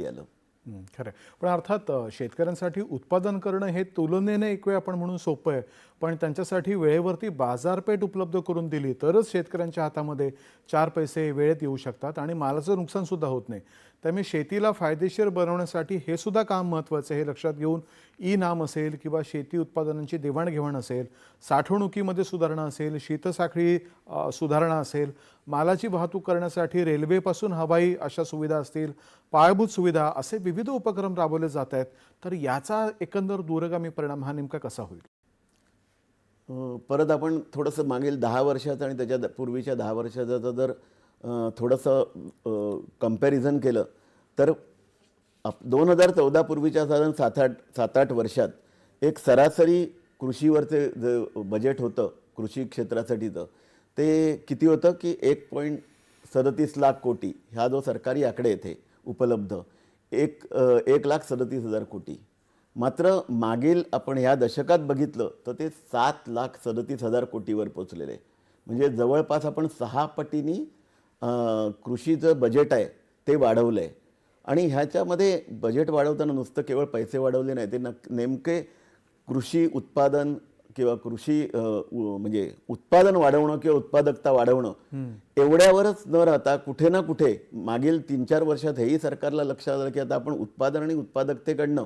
खाली आलं खरं आहे. पण अर्थात शेतकऱ्यांसाठी उत्पादन करणं हे तुलनेने एक वेळ आपण म्हणून सोपं आहे. पण त्यांच्यासाठी वेळेवरती बाजारपेठ उपलब्ध करून दिली तरच शेतकऱ्यांच्या हातामध्ये चार पैसे वेळेत येऊ शकतात आणि मालाचं नुकसान सुद्धा होत नाही. त्यामुळे शेतीला फायदेशीर बनवण्यासाठी हे सुद्धा काम महत्त्वाचं आहे हे लक्षात घेऊन ई नाम असेल किंवा शेती उत्पादनांची देवाणघेवाण असेल साठवणुकीमध्ये सुधारणा असेल शीतसाखळी सुधारणा असेल मालाची वाहतूक करण्यासाठी रेल्वेपासून हवाई अशा सुविधा असतील पायाभूत सुविधा असे विविध उपक्रम राबवले जात आहेत तर याचा एकंदर दूरगामी परिणाम हा नेमका कसा होईल? परत आपण थोडंसं मागील दहा वर्षाचं आणि त्याच्या पूर्वीच्या दहा वर्षाचं जर थोडंसं कंपॅरिझन केलं तर आप दोन हजार चौदा पूर्वीच्या साधारण सात आठ सात आठ वर्षात एक सरासरी कृषीवरचे जे बजेट होतं कृषी क्षेत्रासाठीचं ते किती होतं की एक पॉईंट सदतीस लाख कोटी ह्या जो सरकारी आकडे येते उपलब्ध. एक एक लाख सदतीस हजार कोटी. मात्र मागील आपण ह्या दशकात बघितलं तर ते सात लाख सदतीस हजार कोटीवर पोचलेले. आहे. म्हणजे जवळपास आपण सहा पटीनी कृषीचं बजेट आहे ते वाढवलं आहे आणि ह्याच्यामध्ये बजेट वाढवताना नुसतं केवळ पैसे वाढवले नाही ते नक नेमके कृषी उत्पादन किंवा कृषी म्हणजे उत्पादन वाढवणं किंवा उत्पादकता वाढवणं एवढ्यावरच न राहता कुठे ना कुठे मागील तीन चार वर्षात हेही सरकारला लक्षात आलं की आता आपण उत्पादन आणि उत्पादकतेकडनं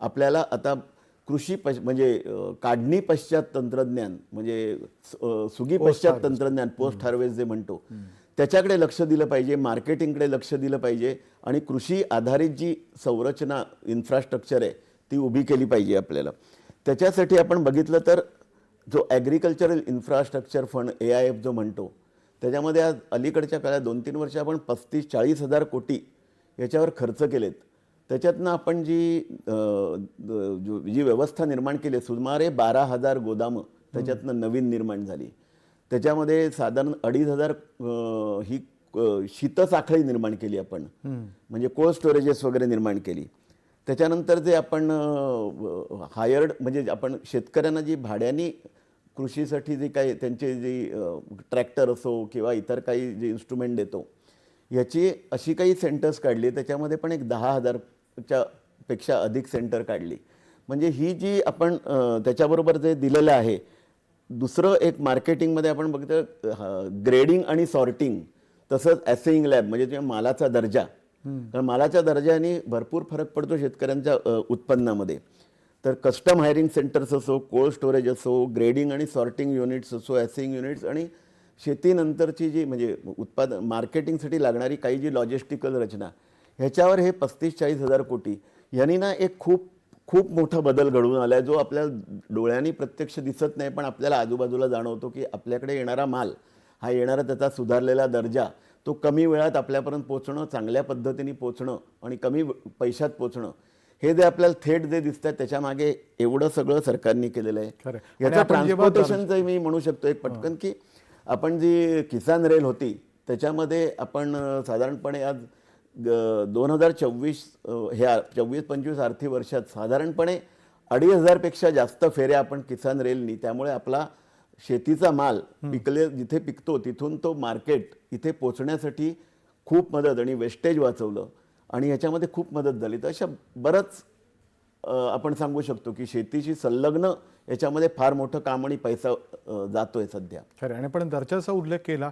आपल्याला आता कृषी पश म्हणजे काढणी पश्चात तंत्रज्ञान म्हणजे सुगी पश्चात तंत्रज्ञान पोस्ट हार्वेस्ट जे म्हणतो त्याच्याकडे लक्ष दिलं पाहिजे मार्केटिंगकडे लक्ष दिलं पाहिजे आणि कृषी आधारित जी संरचना इन्फ्रास्ट्रक्चर आहे ती उभी केली पाहिजे आपल्याला. त्याच्यासाठी आपण बघितलं तर जो agricultural infrastructure fund A I F जो म्हणतो त्याच्यामध्ये आज अलीकडच्या काळात दोन तीन वर्ष आपण पस्तीस चाळीस हजार कोटी याच्यावर खर्च केलेत. त्याच्यातनं आपण जी जो- जी व्यवस्था निर्माण केली सुमारे बारा हजार गोदामं त्याच्यातनं नवीन निर्माण झाली. त्याच्यामध्ये साधारण अडीच हजार ही शीतसाखळी निर्माण केली आपण. म्हणजे कोल्ड स्टोरेजेस वगैरे निर्माण केली. त्याच्यानंतर जे आपण हायर्ड म्हणजे आपण शेतकऱ्यांना जी भाड्याने कृषीसाठी जे काही त्यांचे जे ट्रॅक्टर असो किंवा इतर काही जे इन्स्ट्रुमेंट देतो याची अशी काही सेंटर्स काढली. त्याच्यामध्ये पण एक दहा हजारच्या पेक्षा अधिक सेंटर काढली. म्हणजे ही जी आपण त्याच्याबरोबर जे दिलेलं आहे दुसरं एक मार्केटिंगमध्ये आपण बघतो ग्रेडिंग आणि सॉर्टिंग तसंच ॲसेईंग लॅब म्हणजे जे मालाचा दर्जा. कारण मालाच्या दर्जाने भरपूर फरक पडतो शेतकऱ्यांच्या उत्पन्नामध्ये. तर कस्टम हायरिंग सेंटर्स असो कोल्ड स्टोरेज असो ग्रेडिंग आणि सॉर्टिंग युनिट्स असो ॲसिंग युनिट्स आणि शेतीनंतरची जी म्हणजे उत्पादन मार्केटिंगसाठी लागणारी काही जी लॉजिस्टिकल रचना ह्याच्यावर हे पस्तीस चाळीस हजार कोटी यांनी ना एक खूप खूप मोठा बदल घडवून आला आहे जो आपल्या डोळ्यांनी प्रत्यक्ष दिसत नाही पण आपल्याला आजूबाजूला जाणवतो की आपल्याकडे येणारा माल हा येणारा त्याचा सुधारलेला दर्जा तो कमी वेळात आपल्यापर्यंत पोचणं चांगल्या पद्धतीने पोचणं आणि कमी पैशात पोचणं हे जे आपल्याला थेट जे दिसतात त्याच्यामागे एवढं सगळं सरकारने केलेलं आहे. याचं ट्रान्सपोर्टेशनचं मी म्हणू शकतो एक पटकन की आपण जी किसान रेल होती त्याच्यामध्ये आपण साधारणपणे आज दोन हजार चोवीस ह्या चोवीस पंचवीस आर्थिक वर्षात साधारणपणे अडीच हजारपेक्षा जास्त फेऱ्या आपण किसान रेलनी त्यामुळे आपला शेतीचा माल पिकले जिथे पिकतो तिथून तो मार्केट इथे पोचण्यासाठी खूप मदत आणि वेस्टेज वाचवलं. आणि ह्याच्यामध्ये खूप मदत झाली. तर अशा बरंच आपण सांगू शकतो की शेतीशी संलग्न याच्यामध्ये फार मोठं काम आणि पैसा जातोय सध्या. खरं. आणि पण दर्जाचा उल्लेख केला